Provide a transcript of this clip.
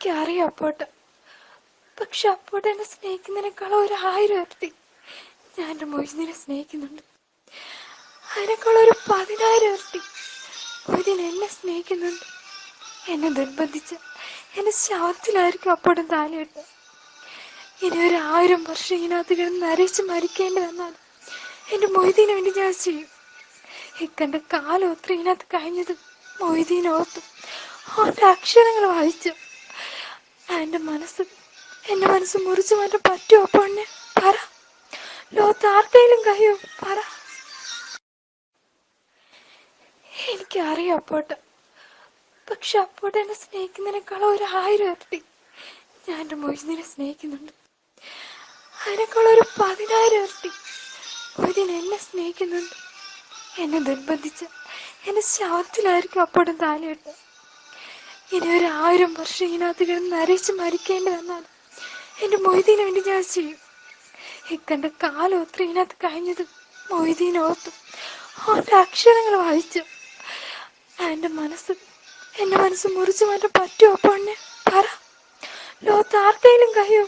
എനിക്കറിയാം അപ്പോട്ട്. പക്ഷെ അപ്പോട്ട് എന്നെ സ്നേഹിക്കുന്നതിനേക്കാളും ഒരു ആയിരം ഇരട്ടി ഞാൻ എന്റെ മൊയ്സിനെ സ്നേഹിക്കുന്നുണ്ട്. അതിനേക്കാളും ഒരു പതിനായിരം ഇരട്ടി മൊയ്തീൻ എന്നെ സ്നേഹിക്കുന്നുണ്ട്. എന്നെ നിർബന്ധിച്ച് എന്നെ ശവത്തിലായിരിക്കും അപ്പോഴും താലിയിട്ട് ഇനി ഒരു ആയിരം വർഷം ഇതിനകത്ത് കിടന്ന് നരയിച്ച് മരിക്കേണ്ടി വന്നാൽ എന്റെ മൊയ്തീന് വേണ്ടി ഞാൻ ചെയ്യും? ഇക്കന്റെ കാലം ഒത്തിരി ഇതിനകത്ത് കഴിഞ്ഞത് മൊയ്തീൻ ഓർത്തു അവന്റെ അക്ഷരങ്ങൾ വായിച്ചു എന്റെ മനസ്സ് എന്റെ മനസ്സ് മുറിച്ചു മാറ്റാൻ പറ്റുമോ പൊണ്ണെ പറ. ലോകത്ത് ആർക്കെങ്കിലും കഴിയോ? പറ. എനിക്ക് അറിയാം അപ്പോട്ട്. പക്ഷെ അപ്പോട്ട് എന്നെ സ്നേഹിക്കുന്നതിനേക്കാളും ഒരു ആയിരം ഇരട്ടി ഞാൻ എന്റെ മൊയ്തീനെ സ്നേഹിക്കുന്നുണ്ട്. അതിനേക്കാളും ഒരു പതിനായിരം ഇരട്ടി മൊയ്തീൻ എന്നെ സ്നേഹിക്കുന്നുണ്ട്. എന്നെ നിർബന്ധിച്ച് എന്നെ ശവത്തിലായിരിക്കും അപ്പോഴും താലിയിട്ട് ഇനി ഒരു ആയിരം വർഷം ഇതിനകത്ത് കിടന്ന് നരച്ച് മരിക്കേണ്ടി വന്നാൽ എന്റെ മൊയ്തീന് വേണ്ടി ഞാൻ ചെയ്യും? ഇക്കന്റെ കാലം ഒത്തിരി ഇതിനകത്ത് കഴിഞ്ഞത് മൊയ്തീൻ ഓർത്തു അവന്റെ അക്ഷരങ്ങൾ വായിച്ചു എന്റെ മനസ്സ് എന്റെ മനസ്സ് മുറിച്ചു മാറ്റാൻ പറ്റുമോ പൊണ്ണെ പറ. ലോകത്ത് ആർക്കെങ്കിലും കഴിയോ?